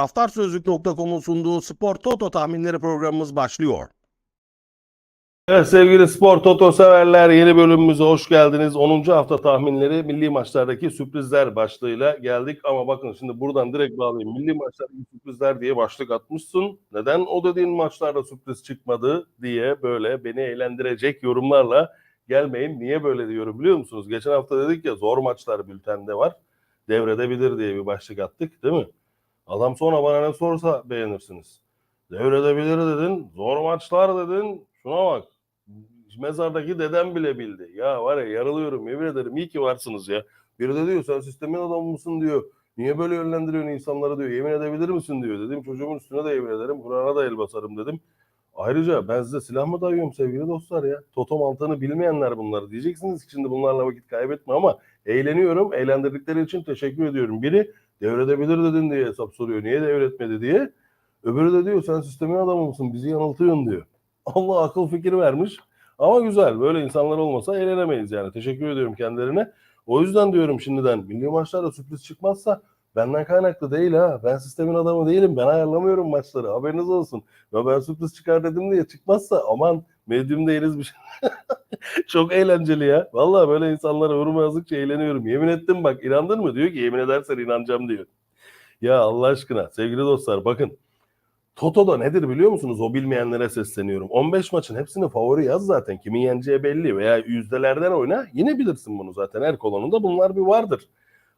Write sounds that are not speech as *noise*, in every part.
Taraftarsözlük.com'un sunduğu Spor Toto tahminleri programımız başlıyor. Evet sevgili spor toto severler yeni bölümümüze hoş geldiniz. 10. hafta tahminleri milli maçlardaki sürprizler başlığıyla geldik. Ama bakın şimdi buradan direkt bağlayayım. Milli maçlardaki sürprizler diye başlık atmışsın. Neden o dediğin maçlarda sürpriz çıkmadı diye böyle beni eğlendirecek yorumlarla gelmeyin. Niye böyle diyorum biliyor musunuz? Geçen hafta dedik ya zor maçlar bültende var. Devredebilir diye bir başlık attık değil mi? Adam sonra bana ne sorsa beğenirsiniz. Devredebilir dedin, zor maçlar dedin. Şuna bak. Mezardaki dedem bile bildi. Ya var ya yarılıyorum yemin ederim iyi ki varsınız ya. Biri de diyor sen sistemin adamı mısın diyor. Niye böyle yönlendiriyorsun insanları diyor. Yemin edebilir misin diyor. Dedim çocuğumun üstüne de yemin ederim. Kur'an'a da el basarım dedim. Ayrıca ben size silah mı dayıyorum sevgili dostlar ya. Toto mantığını bilmeyenler bunlar. Diyeceksiniz ki şimdi bunlarla vakit kaybetme ama eğleniyorum. Eğlendirdikleri için teşekkür ediyorum. Biri devredebilir dedin diye hesap soruyor. Niye devretmedi diye. Öbürü de diyor sen sistemin adamı mısın bizi yanıltıyorsun diyor. *laughs* Allah akıl fikir vermiş. Ama güzel. Böyle insanlar olmasa eğlenemeyiz yani. Teşekkür ediyorum kendilerine. O yüzden diyorum şimdiden milli maçlarda sürpriz çıkmazsa benden kaynaklı değil ha. Ben sistemin adamı değilim. Ben ayarlamıyorum maçları. Haberiniz olsun. Ve ben sürpriz çıkar dedim diye çıkmazsa aman medyum değiliz bir şey. *laughs* Çok eğlenceli ya. Vallahi böyle insanlara yorum yazdıkça eğleniyorum. Yemin ettim bak inandın mı? Diyor ki yemin edersen inanacağım diyor. Ya Allah aşkına sevgili dostlar bakın. Toto'da nedir biliyor musunuz? O bilmeyenlere sesleniyorum. 15 maçın hepsini favori yaz zaten. Kimin yeneceği belli veya yüzdelerden oyna. Yine bilirsin bunu zaten. Her kolonunda bunlar bir vardır.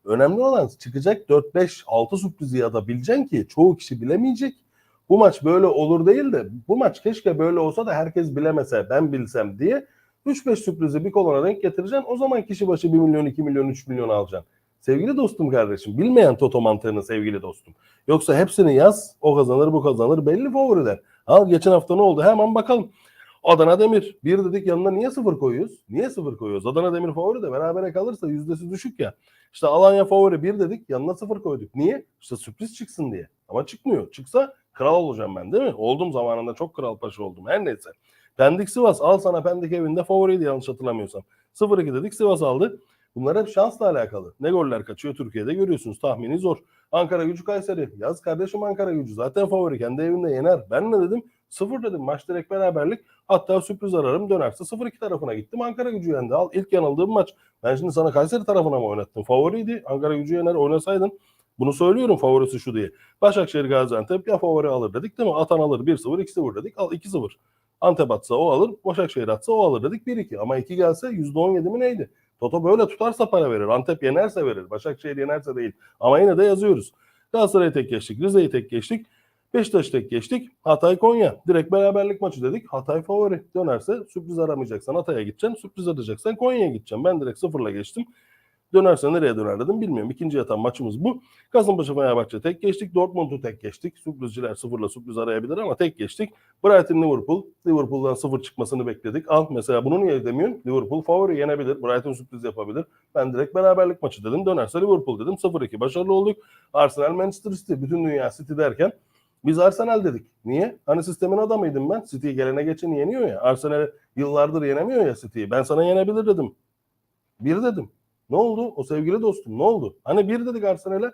Önemli olan çıkacak 4-5-6 sürprizi ya da bileceksin ki çoğu kişi bilemeyecek. Bu maç böyle olur değil de bu maç keşke böyle olsa da herkes bilemese ben bilsem diye 3-5 sürprizi bir kolona denk getireceksin. O zaman kişi başı 1 milyon, 2 milyon, 3 milyon alacaksın. Sevgili dostum kardeşim bilmeyen Toto mantığını sevgili dostum. Yoksa hepsini yaz o kazanır bu kazanır belli favoriler. Al geçen hafta ne oldu hemen bakalım. Adana Demir bir dedik yanına niye sıfır koyuyoruz? Niye sıfır koyuyoruz? Adana Demir favori de berabere kalırsa yüzdesi düşük ya. İşte Alanya favori bir dedik yanına sıfır koyduk. Niye? İşte sürpriz çıksın diye. Ama çıkmıyor. Çıksa kral olacağım ben değil mi? Oldum zamanında çok kral paşa oldum. Her neyse. Pendik Sivas al sana Pendik evinde favoriydi yanlış hatırlamıyorsam. 0-2 dedik Sivas aldı. Bunlar hep şansla alakalı. Ne goller kaçıyor Türkiye'de görüyorsunuz. Tahmini zor. Ankara gücü Kayseri. Yaz kardeşim Ankara gücü. Zaten favori. Kendi evinde yener. Ben ne dedim? Sıfır dedim. Maç direkt beraberlik. Hatta sürpriz ararım dönerse 0-2 tarafına gittim. Ankara gücü yendi. Al ilk yanıldığım maç. Ben şimdi sana Kayseri tarafına mı oynattım? Favoriydi. Ankara gücü yener oynasaydın. Bunu söylüyorum favorisi şu diye. Başakşehir Gaziantep ya favori alır dedik değil mi? Atan alır 1-0 2-0 dedik. Al 2-0. Antep atsa o alır. Başakşehir atsa o alır dedik 1-2. Ama 2 gelse %17 mi neydi? Toto böyle tutarsa para verir. Antep yenerse verir. Başakşehir yenerse değil. Ama yine de yazıyoruz. Galatasaray'ı tek geçtik. Rize'yi tek geçtik. Beşiktaş'ı tek geçtik. Hatay Konya. Direkt beraberlik maçı dedik. Hatay favori. Dönerse sürpriz aramayacaksan Hatay'a gideceksin. Sürpriz arayacaksan Konya'ya gideceğim. Ben direkt sıfırla geçtim. Dönerse nereye döner dedim bilmiyorum. İkinci yatan maçımız bu. Kasımpaşa Fenerbahçe tek geçtik. Dortmund'u tek geçtik. Sürprizciler sıfırla sürpriz arayabilir ama tek geçtik. Brighton Liverpool. Liverpool'dan sıfır çıkmasını bekledik. Al mesela bunu niye demiyorsun? Liverpool favori yenebilir. Brighton sürpriz yapabilir. Ben direkt beraberlik maçı dedim. Dönerse Liverpool dedim. 0-2 başarılı olduk. Arsenal Manchester City. Bütün dünya City derken biz Arsenal dedik. Niye? Hani sistemin adamıydım ben. City gelene geçeni yeniyor ya. Arsenal yıllardır yenemiyor ya City'yi. Ben sana yenebilir dedim. Bir dedim. Ne oldu? O sevgili dostum ne oldu? Hani bir dedik Arsenal'e.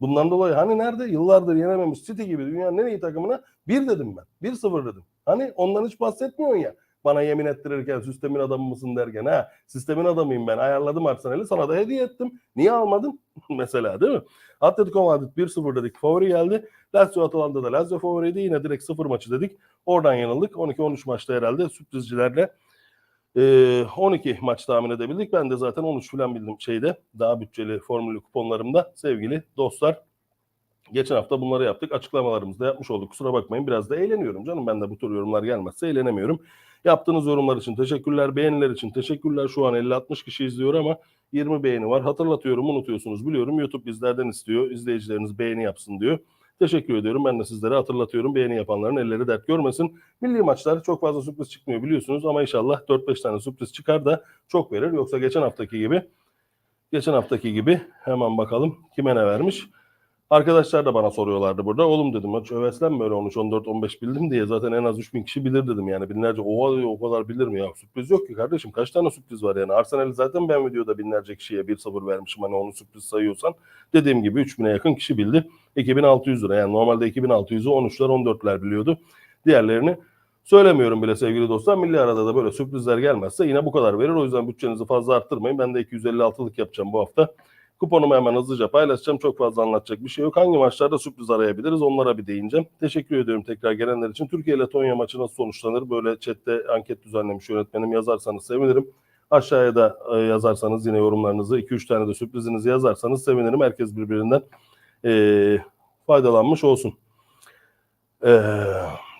Bundan dolayı hani nerede? Yıllardır yenememiş City gibi dünyanın en iyi takımına bir dedim ben. Bir sıfır dedim. Hani ondan hiç bahsetmiyorsun ya. Bana yemin ettirirken sistemin adamı mısın derken ha sistemin adamıyım ben ayarladım Arsenal'i sana da hediye ettim. Niye almadın? *laughs* Mesela değil mi? Atletico Madrid 1-0 dedik favori geldi. Lazio Atalanta'da Lazio favoriydi yine direkt 0 maçı dedik. Oradan yanıldık. 12-13 maçta herhalde sürprizcilerle ee, 12 maç tahmin edebildik. Ben de zaten 13 falan bildim şeyde. Daha bütçeli formülü kuponlarımda sevgili dostlar. Geçen hafta bunları yaptık. Açıklamalarımızı da yapmış olduk. Kusura bakmayın biraz da eğleniyorum canım. Ben de bu tür yorumlar gelmezse eğlenemiyorum. Yaptığınız yorumlar için teşekkürler. Beğeniler için teşekkürler. Şu an 50-60 kişi izliyor ama 20 beğeni var. Hatırlatıyorum unutuyorsunuz biliyorum. YouTube bizlerden istiyor. İzleyicileriniz beğeni yapsın diyor. Teşekkür ediyorum. Ben de sizlere hatırlatıyorum. Beğeni yapanların elleri dert görmesin. Milli maçlar çok fazla sürpriz çıkmıyor biliyorsunuz ama inşallah 4-5 tane sürpriz çıkar da çok verir. Yoksa geçen haftaki gibi geçen haftaki gibi hemen bakalım kime ne vermiş. Arkadaşlar da bana soruyorlardı burada. Oğlum dedim maç heveslenme öyle 13, 14, 15 bildim diye zaten en az 3000 kişi bilir dedim yani. Binlerce oha diyor, o kadar bilir mi ya? Sürpriz yok ki kardeşim. Kaç tane sürpriz var yani? Arsenal'i zaten ben videoda binlerce kişiye 1-0 vermişim. Hani onu sürpriz sayıyorsan. Dediğim gibi 3000'e yakın kişi bildi. 2600 lira yani normalde 2600'ü 13'ler 14'ler biliyordu. Diğerlerini söylemiyorum bile sevgili dostlar. Milli arada da böyle sürprizler gelmezse yine bu kadar verir. O yüzden bütçenizi fazla arttırmayın. Ben de 256'lık yapacağım bu hafta. Kuponumu hemen hızlıca paylaşacağım. Çok fazla anlatacak bir şey yok. Hangi maçlarda sürpriz arayabiliriz onlara bir değineceğim. Teşekkür ediyorum tekrar gelenler için. Türkiye Letonya maçı nasıl sonuçlanır? Böyle chatte anket düzenlemiş yönetmenim yazarsanız sevinirim. Aşağıya da e, yazarsanız yine yorumlarınızı 2-3 tane de sürprizinizi yazarsanız sevinirim. Herkes birbirinden e, faydalanmış olsun. E,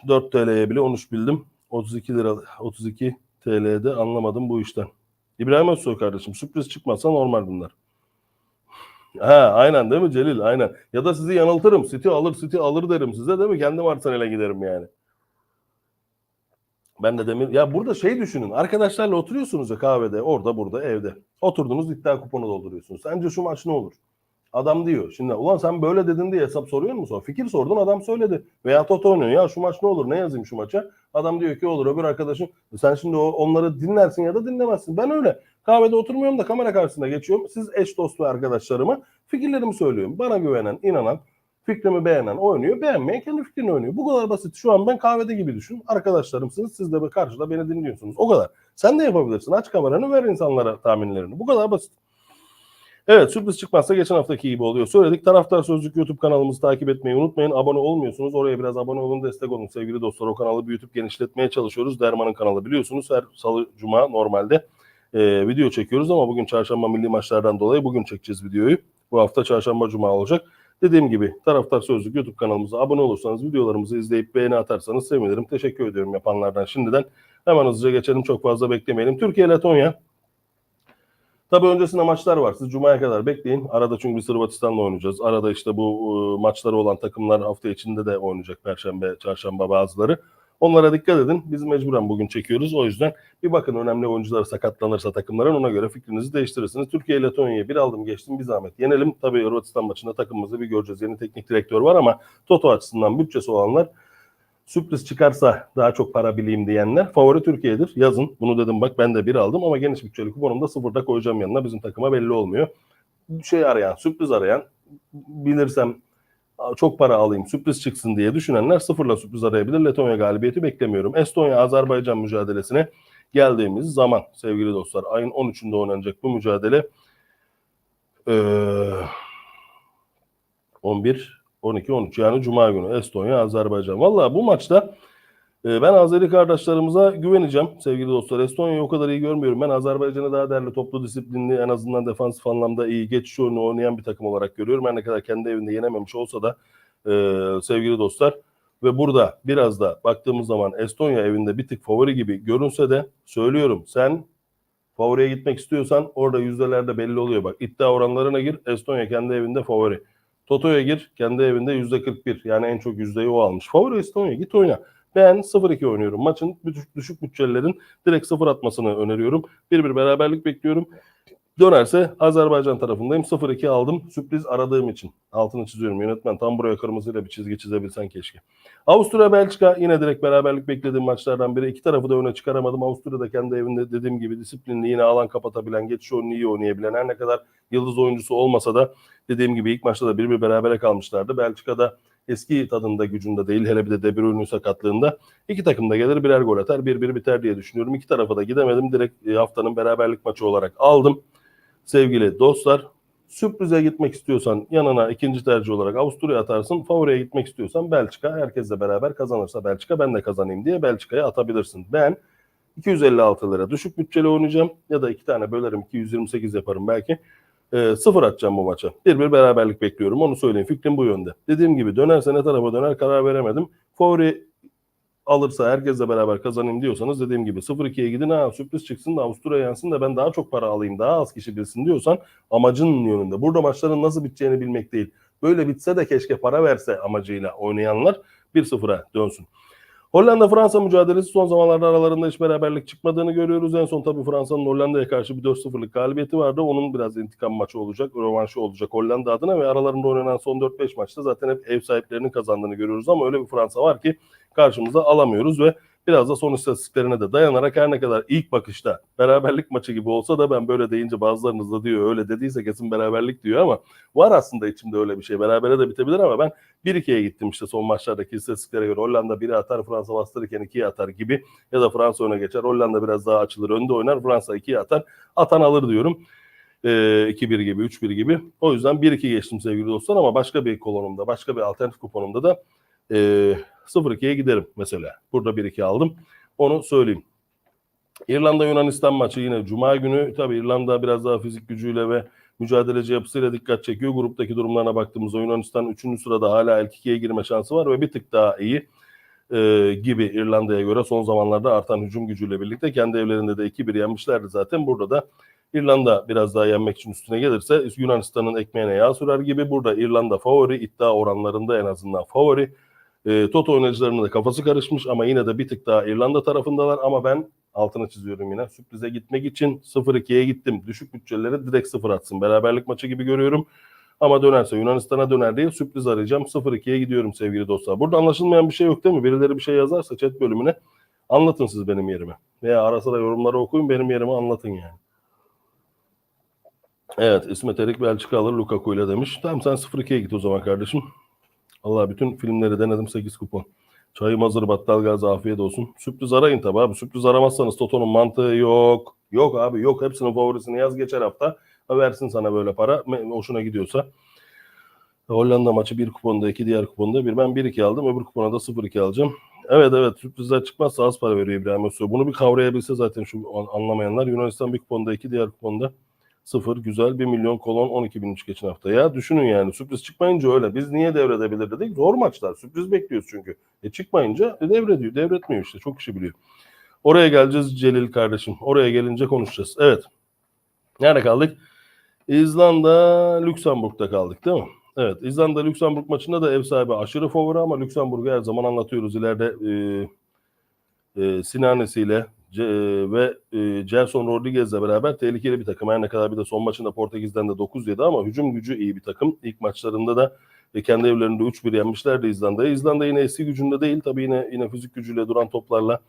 4 TL'ye bile 13 bildim. 32 lira 32 TL'de anlamadım bu işten. İbrahim Özsoy kardeşim sürpriz çıkmazsa normal bunlar. Ha aynen değil mi Celil? Aynen. Ya da sizi yanıltırım. City alır City alır derim size değil mi? Kendim Arsenal'e giderim yani. Ben de demir ya burada şey düşünün. Arkadaşlarla oturuyorsunuz ya kahvede, orada, burada, evde. Oturdunuz iddia kuponu dolduruyorsunuz. Sence şu maç ne olur? Adam diyor. Şimdi ulan sen böyle dedin diye hesap soruyor musun? Fikir sordun adam söyledi. Veya Toto oynuyor. Ya şu maç ne olur? Ne yazayım şu maça? Adam diyor ki olur. Öbür arkadaşım. E Sen şimdi onları dinlersin ya da dinlemezsin. Ben öyle. Kahvede oturmuyorum da kamera karşısında geçiyorum. Siz eş dost ve arkadaşlarıma fikirlerimi söylüyorum. Bana güvenen, inanan, fikrimi beğenen oynuyor. Beğenmeyen kendi fikrini oynuyor. Bu kadar basit. Şu an ben kahvede gibi düşün. Arkadaşlarımsınız. Siz de karşıda beni dinliyorsunuz. O kadar. Sen de yapabilirsin. Aç kameranı ver insanlara tahminlerini. Bu kadar basit. Evet sürpriz çıkmazsa geçen haftaki gibi oluyor. Söyledik. Taraftar Sözlük YouTube kanalımızı takip etmeyi unutmayın. Abone olmuyorsunuz. Oraya biraz abone olun, destek olun sevgili dostlar. O kanalı büyütüp genişletmeye çalışıyoruz. Derman'ın kanalı biliyorsunuz. Her salı, cuma normalde e, video çekiyoruz ama bugün çarşamba milli maçlardan dolayı bugün çekeceğiz videoyu. Bu hafta çarşamba cuma olacak. Dediğim gibi Taraftar Sözlük YouTube kanalımıza abone olursanız, videolarımızı izleyip beğeni atarsanız sevinirim. Teşekkür ediyorum yapanlardan şimdiden. Hemen hızlıca geçelim. Çok fazla beklemeyelim. Türkiye Letonya. Tabii öncesinde maçlar var. Siz Cuma'ya kadar bekleyin. Arada çünkü biz Hırvatistan'la oynayacağız. Arada işte bu e, maçları olan takımlar hafta içinde de oynayacak. Perşembe, çarşamba bazıları. Onlara dikkat edin. Biz mecburen bugün çekiyoruz. O yüzden bir bakın önemli oyuncular sakatlanırsa takımların ona göre fikrinizi değiştirirsiniz. Türkiye ile Letonya'yı bir aldım geçtim bir zahmet. Yenelim. Tabii Hırvatistan maçında takımımızı bir göreceğiz. Yeni teknik direktör var ama Toto açısından bütçesi olanlar sürpriz çıkarsa daha çok para bileyim diyenler favori Türkiye'dir. Yazın. Bunu dedim bak ben de bir aldım ama geniş bütçeli kuponumda sıfırda koyacağım yanına. Bizim takıma belli olmuyor. Şey arayan, sürpriz arayan bilirsem çok para alayım sürpriz çıksın diye düşünenler sıfırla sürpriz arayabilir. Letonya galibiyeti beklemiyorum. Estonya Azerbaycan mücadelesine geldiğimiz zaman sevgili dostlar ayın 13'ünde oynanacak bu mücadele ee, 11 12 13 yani cuma günü Estonya Azerbaycan. Vallahi bu maçta ben Azeri kardeşlerimize güveneceğim sevgili dostlar. Estonya'yı o kadar iyi görmüyorum. Ben Azerbaycan'ı daha değerli, toplu, disiplinli, en azından defansif anlamda iyi, geçiş oyunu oynayan bir takım olarak görüyorum. Her ne kadar kendi evinde yenememiş olsa da e, sevgili dostlar ve burada biraz da baktığımız zaman Estonya evinde bir tık favori gibi görünse de söylüyorum sen favoriye gitmek istiyorsan orada yüzdelerde belli oluyor. Bak iddia oranlarına gir Estonya kendi evinde favori. Toto'ya gir kendi evinde yüzde 41 yani en çok yüzdeyi o almış. Favori Estonya git oyna. Ben 0-2 oynuyorum. Maçın düşük, bütçelilerin direkt 0 atmasını öneriyorum. 1-1 beraberlik bekliyorum. Dönerse Azerbaycan tarafındayım. 0-2 aldım. Sürpriz aradığım için. Altını çiziyorum. Yönetmen tam buraya kırmızıyla bir çizgi çizebilsen keşke. Avusturya Belçika yine direkt beraberlik beklediğim maçlardan biri. İki tarafı da öne çıkaramadım. Avusturya da kendi evinde dediğim gibi disiplinli yine alan kapatabilen, geçiş oyunu iyi oynayabilen her ne kadar yıldız oyuncusu olmasa da dediğim gibi ilk maçta da bir bir berabere kalmışlardı. Belçika'da eski tadında gücünde değil hele bir de De Bruyne'ün sakatlığında iki takım da gelir birer gol atar bir bir biter diye düşünüyorum. İki tarafa da gidemedim direkt e, haftanın beraberlik maçı olarak aldım. Sevgili dostlar sürprize gitmek istiyorsan yanına ikinci tercih olarak Avusturya atarsın. Favoriye gitmek istiyorsan Belçika herkesle beraber kazanırsa Belçika ben de kazanayım diye Belçika'ya atabilirsin. Ben 256 lira düşük bütçeli oynayacağım ya da iki tane bölerim 228 yaparım belki. E, sıfır atacağım bu maça. Bir bir beraberlik bekliyorum. Onu söyleyeyim. Fikrim bu yönde. Dediğim gibi dönerse ne tarafa döner karar veremedim. Favori alırsa herkesle beraber kazanayım diyorsanız dediğim gibi 0-2'ye gidin ha sürpriz çıksın da Avusturya yansın da ben daha çok para alayım daha az kişi bilsin diyorsan amacın yönünde. Burada maçların nasıl biteceğini bilmek değil. Böyle bitse de keşke para verse amacıyla oynayanlar 1-0'a dönsün. Hollanda-Fransa mücadelesi son zamanlarda aralarında hiç beraberlik çıkmadığını görüyoruz. En son tabii Fransa'nın Hollanda'ya karşı bir 4-0'lık galibiyeti vardı. Onun biraz intikam maçı olacak, rövanşı olacak Hollanda adına ve aralarında oynanan son 4-5 maçta zaten hep ev sahiplerinin kazandığını görüyoruz ama öyle bir Fransa var ki karşımıza alamıyoruz ve biraz da son istatistiklerine de dayanarak her ne kadar ilk bakışta beraberlik maçı gibi olsa da ben böyle deyince bazılarınız da diyor öyle dediyse kesin beraberlik diyor ama var aslında içimde öyle bir şey. Berabere de bitebilir ama ben 1-2'ye gittim işte son maçlardaki istatistiklere göre. Hollanda 1'e atar, Fransa bastırırken 2'ye atar gibi. Ya da Fransa öne geçer. Hollanda biraz daha açılır, önde oynar. Fransa 2'ye atar. Atan alır diyorum. Ee, 2-1 gibi, 3-1 gibi. O yüzden 1-2 geçtim sevgili dostlar ama başka bir kolonumda, başka bir alternatif kuponumda da e, 0-2'ye giderim mesela. Burada 1-2 aldım. Onu söyleyeyim. İrlanda Yunanistan maçı yine Cuma günü. Tabii İrlanda biraz daha fizik gücüyle ve mücadeleci yapısıyla dikkat çekiyor. Gruptaki durumlarına baktığımızda Yunanistan 3. sırada hala ilk ikiye girme şansı var ve bir tık daha iyi e, gibi İrlanda'ya göre son zamanlarda artan hücum gücüyle birlikte kendi evlerinde de 2-1 yenmişlerdi zaten. Burada da İrlanda biraz daha yenmek için üstüne gelirse Yunanistan'ın ekmeğine yağ sürer gibi. Burada İrlanda favori, iddia oranlarında en azından favori. E, Toto oynayıcılarının da kafası karışmış ama yine de bir tık daha İrlanda tarafındalar ama ben altına çiziyorum yine. Sürprize gitmek için 0-2'ye gittim. Düşük bütçeleri direkt 0 atsın. Beraberlik maçı gibi görüyorum. Ama dönerse Yunanistan'a döner diye sürpriz arayacağım. 0-2'ye gidiyorum sevgili dostlar. Burada anlaşılmayan bir şey yok değil mi? Birileri bir şey yazarsa chat bölümüne anlatın siz benim yerime. Veya ara sıra yorumları okuyun benim yerime anlatın yani. Evet İsmet Erik Belçika alır Lukaku ile demiş. Tamam sen 0-2'ye git o zaman kardeşim. Allah bütün filmleri denedim 8 kupon. Çayım hazır battal gaz afiyet olsun. Sürpriz arayın tabi abi. Sürpriz aramazsanız Toto'nun mantığı yok. Yok abi yok. Hepsinin favorisini yaz geçer hafta. Ha, versin sana böyle para. Hoşuna gidiyorsa. Hollanda maçı bir kuponda iki diğer kuponda bir. Ben 1-2 aldım. Öbür kupona da 0-2 alacağım. Evet evet sürprizler çıkmazsa az para veriyor İbrahim Özsoy. Bunu bir kavrayabilse zaten şu an- anlamayanlar. Yunanistan bir kuponda iki diğer kuponda sıfır güzel 1 milyon kolon 12 bin geçen hafta. Ya düşünün yani sürpriz çıkmayınca öyle. Biz niye devredebilir dedik. Zor maçlar. Sürpriz bekliyoruz çünkü. E çıkmayınca e, devrediyor. Devretmiyor işte. Çok kişi biliyor. Oraya geleceğiz Celil kardeşim. Oraya gelince konuşacağız. Evet. Nerede kaldık? İzlanda, Lüksemburg'da kaldık değil mi? Evet. İzlanda, Lüksemburg maçında da ev sahibi aşırı favori ama Lüksemburg'u her zaman anlatıyoruz. İleride e, e, Sinanesi'yle E, ve e, Gelson Rodriguez'le beraber tehlikeli bir takım. Her ne kadar bir de son maçında Portekiz'den de 9 yedi ama hücum gücü iyi bir takım. İlk maçlarında da e, kendi evlerinde 3-1 yenmişlerdi İzlanda'yı. İzlanda yine eski gücünde değil. Tabii yine yine fizik gücüyle duran toplarla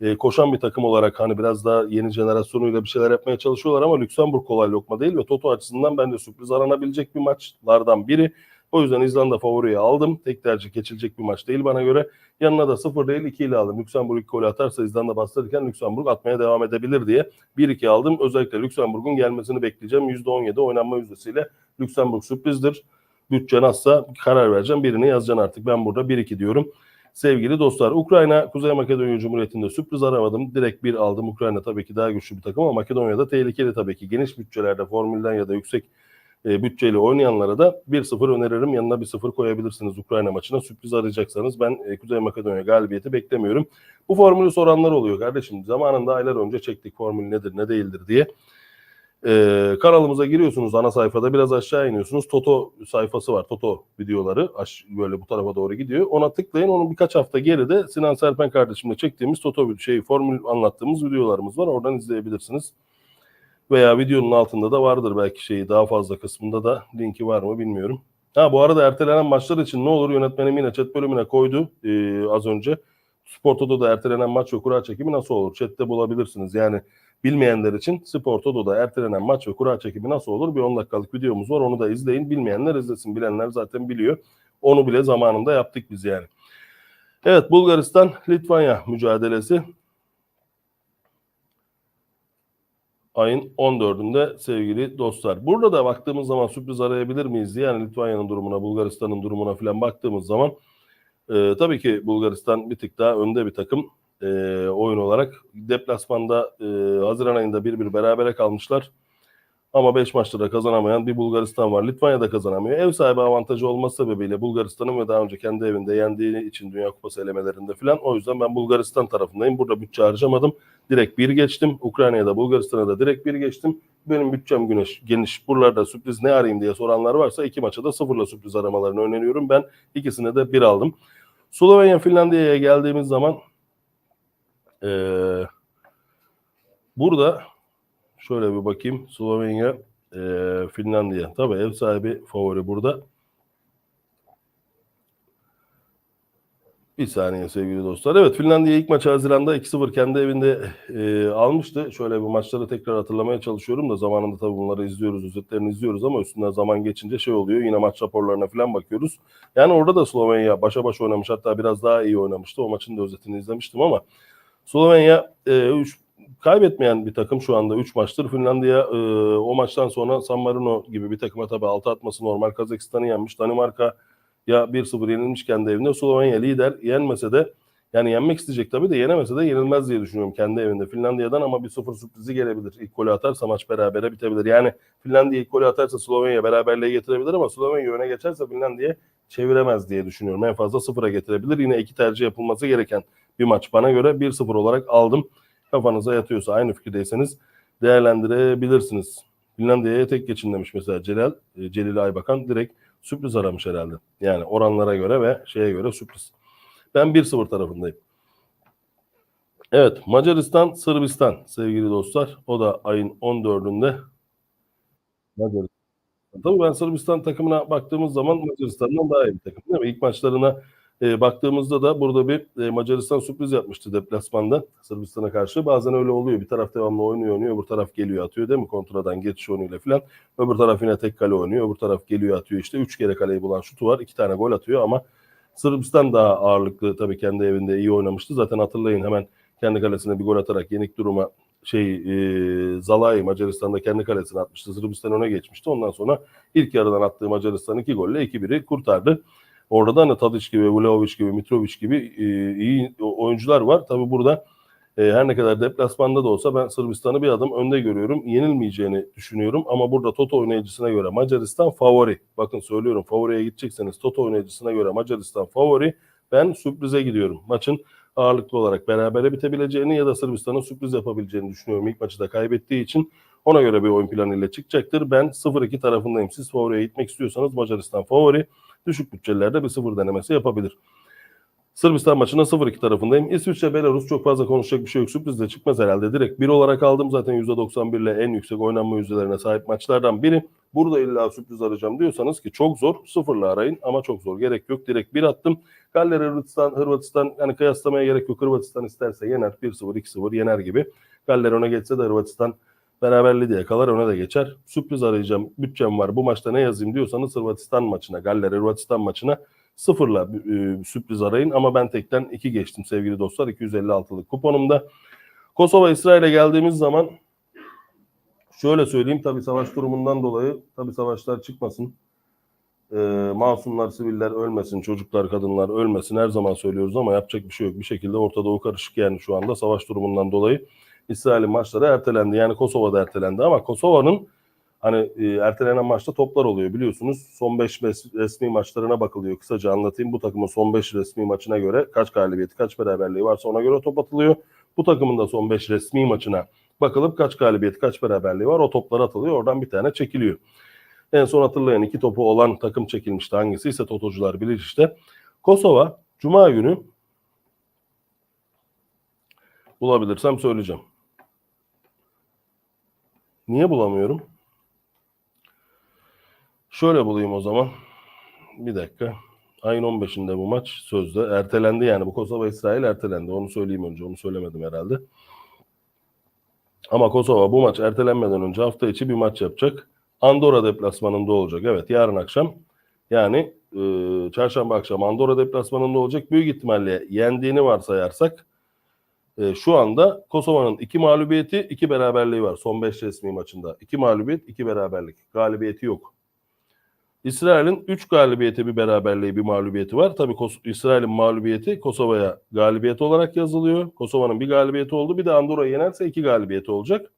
e, koşan bir takım olarak hani biraz daha yeni jenerasyonuyla bir şeyler yapmaya çalışıyorlar ama Lüksemburg kolay lokma değil ve Toto açısından bence sürpriz aranabilecek bir maçlardan biri. O yüzden İzlanda favoriyi aldım. Tek tercih geçilecek bir maç değil bana göre. Yanına da 0 değil 2 ile aldım. Lüksemburg 2 golü atarsa İzlanda bastırırken Lüksemburg atmaya devam edebilir diye 1-2 aldım. Özellikle Lüksemburg'un gelmesini bekleyeceğim. %17 oynanma yüzdesiyle Lüksemburg sürprizdir. Bütçen azsa karar vereceğim. Birini yazacaksın artık. Ben burada 1-2 diyorum. Sevgili dostlar Ukrayna Kuzey Makedonya Cumhuriyeti'nde sürpriz aramadım. Direkt bir aldım. Ukrayna tabii ki daha güçlü bir takım ama Makedonya'da tehlikeli tabii ki. Geniş bütçelerde formülden ya da yüksek e, bütçeyle oynayanlara da 1-0 öneririm. Yanına 1-0 koyabilirsiniz Ukrayna maçına. Sürpriz arayacaksanız ben e, Kuzey Makedonya galibiyeti beklemiyorum. Bu formülü soranlar oluyor kardeşim. Zamanında aylar önce çektik formül nedir ne değildir diye. E, kanalımıza giriyorsunuz ana sayfada biraz aşağı iniyorsunuz. Toto sayfası var. Toto videoları aş- böyle bu tarafa doğru gidiyor. Ona tıklayın. Onun birkaç hafta geride Sinan Serpen kardeşimle çektiğimiz Toto şey formül anlattığımız videolarımız var. Oradan izleyebilirsiniz. Veya videonun altında da vardır belki şeyi daha fazla kısmında da linki var mı bilmiyorum. Ha bu arada ertelenen maçlar için ne olur yönetmenim yine chat bölümüne koydu e, az önce. Spor Toto'da ertelenen maç ve kura çekimi nasıl olur? Chat'te bulabilirsiniz. Yani bilmeyenler için Spor Toto'da ertelenen maç ve kura çekimi nasıl olur? Bir 10 dakikalık videomuz var. Onu da izleyin. Bilmeyenler izlesin. Bilenler zaten biliyor. Onu bile zamanında yaptık biz yani. Evet Bulgaristan Litvanya mücadelesi ayın 14'ünde sevgili dostlar. Burada da baktığımız zaman sürpriz arayabilir miyiz diye yani Litvanya'nın durumuna, Bulgaristan'ın durumuna falan baktığımız zaman e, tabii ki Bulgaristan bir tık daha önde bir takım e, oyun olarak. Deplasmanda e, Haziran ayında 1-1 berabere kalmışlar. Ama 5 maçta da kazanamayan bir Bulgaristan var. Litvanya da kazanamıyor. Ev sahibi avantajı olması sebebiyle Bulgaristan'ın ve daha önce kendi evinde yendiği için Dünya Kupası elemelerinde falan. O yüzden ben Bulgaristan tarafındayım. Burada bütçe harcamadım. Direkt bir geçtim. Ukrayna'ya da Bulgaristan'a da direkt bir geçtim. Benim bütçem güneş, geniş. Buralarda sürpriz ne arayayım diye soranlar varsa iki maça da sıfırla sürpriz aramalarını öneriyorum. Ben ikisine de bir aldım. Slovenya Finlandiya'ya geldiğimiz zaman Ee, burada şöyle bir bakayım. Slovenya, e, Finlandiya. Tabii ev sahibi favori burada. Bir saniye sevgili dostlar. Evet Finlandiya ilk maçı Haziran'da 2-0 kendi evinde e, almıştı. Şöyle bu maçları tekrar hatırlamaya çalışıyorum da zamanında tabii bunları izliyoruz, özetlerini izliyoruz ama üstünden zaman geçince şey oluyor. Yine maç raporlarına falan bakıyoruz. Yani orada da Slovenya başa baş oynamış hatta biraz daha iyi oynamıştı. O maçın da özetini izlemiştim ama Slovenya e, üç, kaybetmeyen bir takım şu anda 3 maçtır. Finlandiya e, o maçtan sonra San Marino gibi bir takıma tabii 6 atması normal. Kazakistan'ı yenmiş. Danimarka ya 1-0 yenilmiş kendi evinde. Slovenya lider yenmese de yani yenmek isteyecek tabii de yenemese de yenilmez diye düşünüyorum kendi evinde Finlandiya'dan ama bir 0 sürprizi gelebilir. İlk golü atarsa maç berabere bitebilir. Yani Finlandiya ilk golü atarsa Slovenya beraberliğe getirebilir ama Slovenya öne geçerse Finlandiya çeviremez diye düşünüyorum. En fazla sıfıra getirebilir. Yine iki tercih yapılması gereken bir maç bana göre 1-0 olarak aldım. Kafanıza yatıyorsa aynı fikirdeyseniz değerlendirebilirsiniz. Finlandiya'ya tek geçin demiş mesela Celal, e, Celil Aybakan direkt sürpriz aramış herhalde. Yani oranlara göre ve şeye göre sürpriz. Ben 1-0 tarafındayım. Evet Macaristan, Sırbistan sevgili dostlar. O da ayın 14'ünde Macaristan. Tabii ben Sırbistan takımına baktığımız zaman Macaristan'dan daha iyi bir takım değil mi? İlk maçlarına e, baktığımızda da burada bir e, Macaristan sürpriz yapmıştı deplasmanda Sırbistan'a karşı. Bazen öyle oluyor. Bir taraf devamlı oynuyor oynuyor. Öbür taraf geliyor atıyor değil mi? Kontradan geçiş oyunuyla falan. Öbür taraf yine tek kale oynuyor. Öbür taraf geliyor atıyor işte. Üç kere kaleyi bulan şutu var. iki tane gol atıyor ama Sırbistan daha ağırlıklı tabii kendi evinde iyi oynamıştı. Zaten hatırlayın hemen kendi kalesine bir gol atarak yenik duruma şey e, Zalai Macaristan'da kendi kalesine atmıştı. Sırbistan öne geçmişti. Ondan sonra ilk yarıdan attığı Macaristan iki golle 2-1'i kurtardı. Orada da hani Tadic gibi, Vlahovic gibi, Mitrovic gibi e, iyi oyuncular var. Tabii burada e, her ne kadar deplasmanda da olsa ben Sırbistan'ı bir adım önde görüyorum. Yenilmeyeceğini düşünüyorum ama burada Toto oynayıcısına göre Macaristan favori. Bakın söylüyorum favoriye gidecekseniz Toto oynayıcısına göre Macaristan favori. Ben sürprize gidiyorum. Maçın ağırlıklı olarak berabere bitebileceğini ya da Sırbistan'ın sürpriz yapabileceğini düşünüyorum. İlk maçı da kaybettiği için ona göre bir oyun planıyla çıkacaktır. Ben 0-2 tarafındayım. Siz favoriye gitmek istiyorsanız Macaristan favori. Düşük bütçelerde bir sıfır denemesi yapabilir. Sırbistan maçına 0-2 tarafındayım. İsviçre, Belarus çok fazla konuşacak bir şey yok. Sürpriz de çıkmaz herhalde. Direkt 1 olarak aldım. Zaten %91 ile en yüksek oynanma yüzdelerine sahip maçlardan biri. Burada illa sürpriz arayacağım diyorsanız ki çok zor. Sıfırla arayın ama çok zor. Gerek yok. Direkt 1 attım. Galler, Hırvatistan, Hırvatistan yani kıyaslamaya gerek yok. Hırvatistan isterse yener. 1-0, 2-0 yener gibi. Galler öne geçse de Hırvatistan beraberliği diye kalar öne de geçer. Sürpriz arayacağım. Bütçem var. Bu maçta ne yazayım diyorsanız Hırvatistan maçına, Galler Hırvatistan maçına sıfırla e, sürpriz arayın ama ben tekten 2 geçtim sevgili dostlar 256'lık kuponumda. Kosova İsrail'e geldiğimiz zaman şöyle söyleyeyim tabii savaş durumundan dolayı tabii savaşlar çıkmasın. E, masumlar, siviller ölmesin, çocuklar, kadınlar ölmesin her zaman söylüyoruz ama yapacak bir şey yok. Bir şekilde Orta Doğu karışık yani şu anda savaş durumundan dolayı İsrail'in maçları ertelendi. Yani Kosova'da ertelendi ama Kosova'nın hani e, ertelenen maçta toplar oluyor biliyorsunuz. Son 5 resmi maçlarına bakılıyor. Kısaca anlatayım. Bu takımın son 5 resmi maçına göre kaç galibiyeti, kaç beraberliği varsa ona göre top atılıyor. Bu takımın da son 5 resmi maçına bakılıp kaç galibiyeti, kaç beraberliği var o toplar atılıyor. Oradan bir tane çekiliyor. En son hatırlayan iki topu olan takım çekilmişti. Hangisi ise totocular bilir işte. Kosova Cuma günü bulabilirsem söyleyeceğim. Niye bulamıyorum? Şöyle bulayım o zaman. Bir dakika. Ayın 15'inde bu maç sözde ertelendi yani bu Kosova İsrail ertelendi. Onu söyleyeyim önce. Onu söylemedim herhalde. Ama Kosova bu maç ertelenmeden önce hafta içi bir maç yapacak. Andorra deplasmanında olacak. Evet yarın akşam yani e, çarşamba akşam Andorra deplasmanında olacak. Büyük ihtimalle yendiğini varsayarsak e, şu anda Kosova'nın iki mağlubiyeti, iki beraberliği var son 5 resmi maçında. İki mağlubiyet, iki beraberlik. Galibiyeti yok. İsrail'in 3 galibiyeti, bir beraberliği, bir mağlubiyeti var. Tabii Kos- İsrail'in mağlubiyeti Kosova'ya galibiyet olarak yazılıyor. Kosova'nın bir galibiyeti oldu. Bir de Andorra'yı yenerse iki galibiyeti olacak.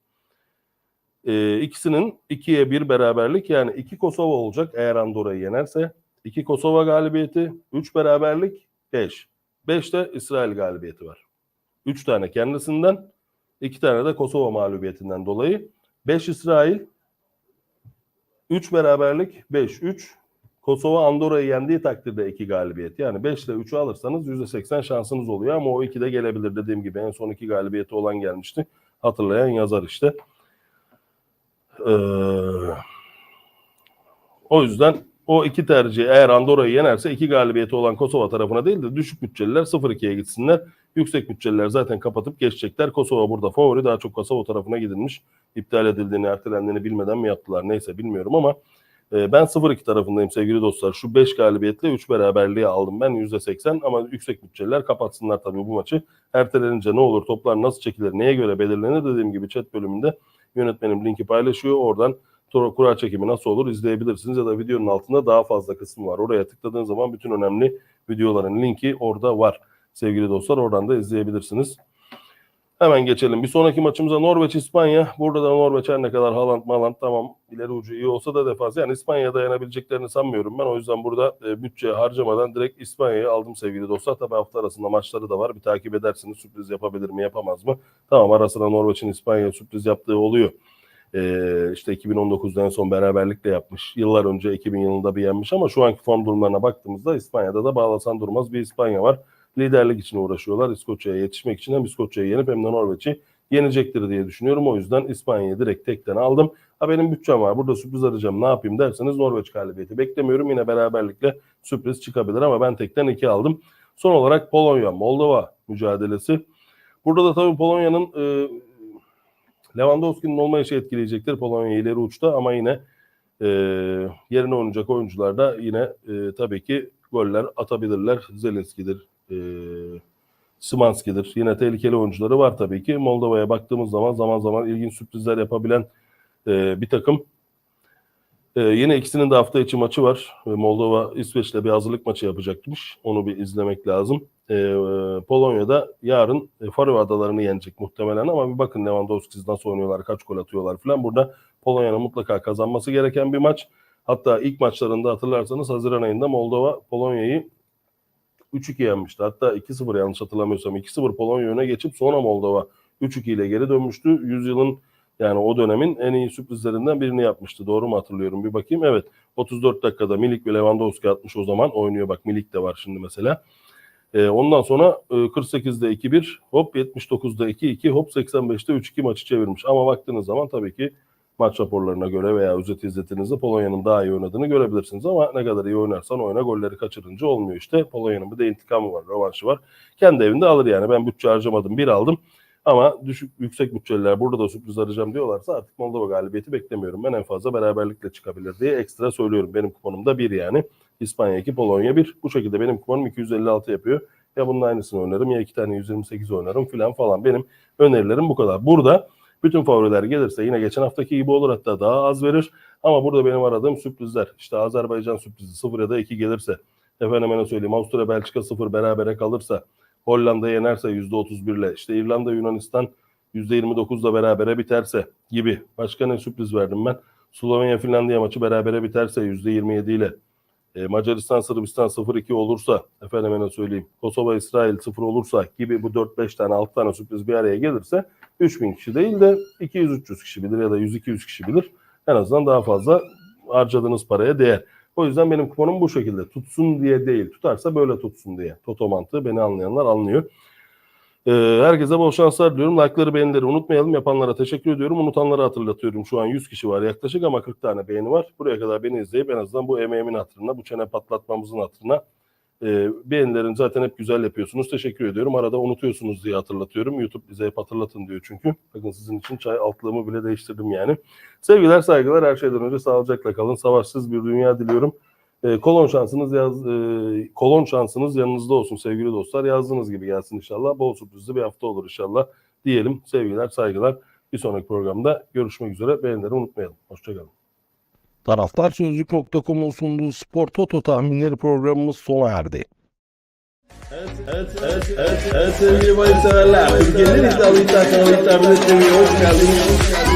E, ikisinin ikiye bir beraberlik yani iki Kosova olacak eğer Andorra'yı yenerse. iki Kosova galibiyeti, 3 beraberlik, 5. 5 de İsrail galibiyeti var. 3 tane kendisinden, 2 tane de Kosova mağlubiyetinden dolayı. 5 İsrail, 3 beraberlik, 5 3 Kosova Andorra'yı yendiği takdirde 2 galibiyet. Yani 5 ile 3'ü alırsanız %80 şansınız oluyor ama o 2 de gelebilir dediğim gibi. En son 2 galibiyeti olan gelmişti. Hatırlayan yazar işte. Ee, o yüzden o iki tercih eğer Andorra'yı yenerse iki galibiyeti olan Kosova tarafına değil de düşük bütçeliler 0-2'ye gitsinler. Yüksek bütçeliler zaten kapatıp geçecekler. Kosova burada favori daha çok Kosova tarafına gidilmiş. İptal edildiğini, ertelendiğini bilmeden mi yaptılar neyse bilmiyorum ama e, ben 0-2 tarafındayım sevgili dostlar. Şu 5 galibiyetle 3 beraberliği aldım ben %80 ama yüksek bütçeliler kapatsınlar tabii bu maçı. Ertelenince ne olur, toplar nasıl çekilir, neye göre belirlenir dediğim gibi chat bölümünde yönetmenim linki paylaşıyor. Oradan kura çekimi nasıl olur izleyebilirsiniz ya da videonun altında daha fazla kısmı var. Oraya tıkladığın zaman bütün önemli videoların linki orada var. Sevgili dostlar oradan da izleyebilirsiniz. Hemen geçelim. Bir sonraki maçımıza Norveç İspanya. Burada da Norveç her ne kadar Haaland Maland tamam ileri ucu iyi olsa da defans yani İspanya'ya dayanabileceklerini sanmıyorum ben. O yüzden burada e, bütçe harcamadan direkt İspanya'yı aldım sevgili dostlar. Tabii hafta arasında maçları da var. Bir takip edersiniz sürpriz yapabilir mi yapamaz mı? Tamam arasında Norveç'in İspanya'ya sürpriz yaptığı oluyor. Ee, işte 2019'da en son beraberlikle yapmış. Yıllar önce 2000 yılında bir yenmiş ama şu anki form durumlarına baktığımızda İspanya'da da bağlasan durmaz bir İspanya var. Liderlik için uğraşıyorlar. İskoçya'ya yetişmek için hem İskoçya'yı yenip hem de Norveç'i yenecektir diye düşünüyorum. O yüzden İspanya'yı direkt tekten aldım. Ha benim bütçem var. Burada sürpriz arayacağım. Ne yapayım derseniz Norveç galibiyeti beklemiyorum. Yine beraberlikle sürpriz çıkabilir ama ben tekten iki aldım. Son olarak Polonya, Moldova mücadelesi. Burada da tabii Polonya'nın e, Lewandowski'nin olmayışı etkileyecektir Polonya ileri uçta ama yine e, yerine oynayacak oyuncular da yine e, tabii ki goller atabilirler. Zelenski'dir, e, Szymanski'dir. Yine tehlikeli oyuncuları var tabii ki. Moldova'ya baktığımız zaman zaman zaman ilginç sürprizler yapabilen e, bir takım. E, yine ikisinin de hafta içi maçı var. E, Moldova İsveç'le bir hazırlık maçı yapacakmış. Onu bir izlemek lazım. E, Polonya'da yarın e, Faroe Adalarını yenecek muhtemelen ama bir bakın Lewandowski'siz nasıl oynuyorlar, kaç gol atıyorlar falan. Burada Polonya'nın mutlaka kazanması gereken bir maç. Hatta ilk maçlarında hatırlarsanız Haziran ayında Moldova Polonya'yı 3-2 yenmişti. Hatta 2-0 yanlış hatırlamıyorsam 2-0 Polonya öne geçip sonra Moldova 3-2 ile geri dönmüştü. Yüzyılın yani o dönemin en iyi sürprizlerinden birini yapmıştı. Doğru mu hatırlıyorum? Bir bakayım. Evet. 34 dakikada Milik ve Lewandowski atmış o zaman. Oynuyor bak Milik de var şimdi mesela. Ee, ondan sonra e, 48'de 2-1, hop 79'da 2-2, hop 85'te 3-2 maçı çevirmiş. Ama baktığınız zaman tabii ki maç raporlarına göre veya özet izletinizde Polonya'nın daha iyi oynadığını görebilirsiniz. Ama ne kadar iyi oynarsan oyna golleri kaçırınca olmuyor işte. Polonya'nın bir de intikamı var, rövanşı var. Kendi evinde alır yani. Ben bütçe harcamadım, bir aldım. Ama düşük yüksek bütçeliler burada da sürpriz arayacağım diyorlarsa artık Moldova galibiyeti beklemiyorum. Ben en fazla beraberlikle çıkabilir diye ekstra söylüyorum. Benim kuponumda bir yani. İspanya 2, Polonya 1. Bu şekilde benim kuponum 256 yapıyor. Ya bunun aynısını oynarım ya iki tane 128 oynarım filan falan. Benim önerilerim bu kadar. Burada bütün favoriler gelirse yine geçen haftaki gibi olur hatta daha az verir. Ama burada benim aradığım sürprizler. İşte Azerbaycan sürprizi 0 ya da 2 gelirse. Efendime ne söyleyeyim Avusturya Belçika 0 berabere kalırsa. Hollanda yenerse %31 ile işte İrlanda Yunanistan %29'la berabere biterse gibi. Başka ne sürpriz verdim ben? Slovenya Finlandiya maçı berabere biterse %27 ile. E, Macaristan Sırbistan 0-2 olursa efendime ne söyleyeyim Kosova İsrail 0 olursa gibi bu 4-5 tane 6 tane sürpriz bir araya gelirse 3000 kişi değil de 200-300 kişi bilir ya da 100-200 kişi bilir. En azından daha fazla harcadığınız paraya değer. O yüzden benim kuponum bu şekilde. Tutsun diye değil. Tutarsa böyle tutsun diye. Toto mantığı beni anlayanlar anlıyor. Ee, herkese bol şanslar diliyorum. Like'ları beğenileri unutmayalım. Yapanlara teşekkür ediyorum. Unutanlara hatırlatıyorum. Şu an 100 kişi var yaklaşık ama 40 tane beğeni var. Buraya kadar beni izleyip en azından bu emeğimin hatırına, bu çene patlatmamızın hatırına e, beğenilerin zaten hep güzel yapıyorsunuz. Teşekkür ediyorum. Arada unutuyorsunuz diye hatırlatıyorum. YouTube bize hep hatırlatın diyor çünkü. Bakın sizin için çay altlığımı bile değiştirdim yani. Sevgiler, saygılar. Her şeyden önce sağlıcakla kalın. Savaşsız bir dünya diliyorum. E, kolon şansınız yaz e, kolon şansınız yanınızda olsun sevgili dostlar. Yazdığınız gibi gelsin inşallah. Bol sürprizli bir hafta olur inşallah. Diyelim sevgiler, saygılar. Bir sonraki programda görüşmek üzere. Beğenileri unutmayalım. Hoşçakalın. Taraftar Sözcük.com'un sunduğu Spor Toto tahminleri programımız sona erdi. Evet, evet, evet, evet, evet sevgili bayım severler. Türkiye'nin iddialı iddia kanalı iddia biletleri hoş geldiniz.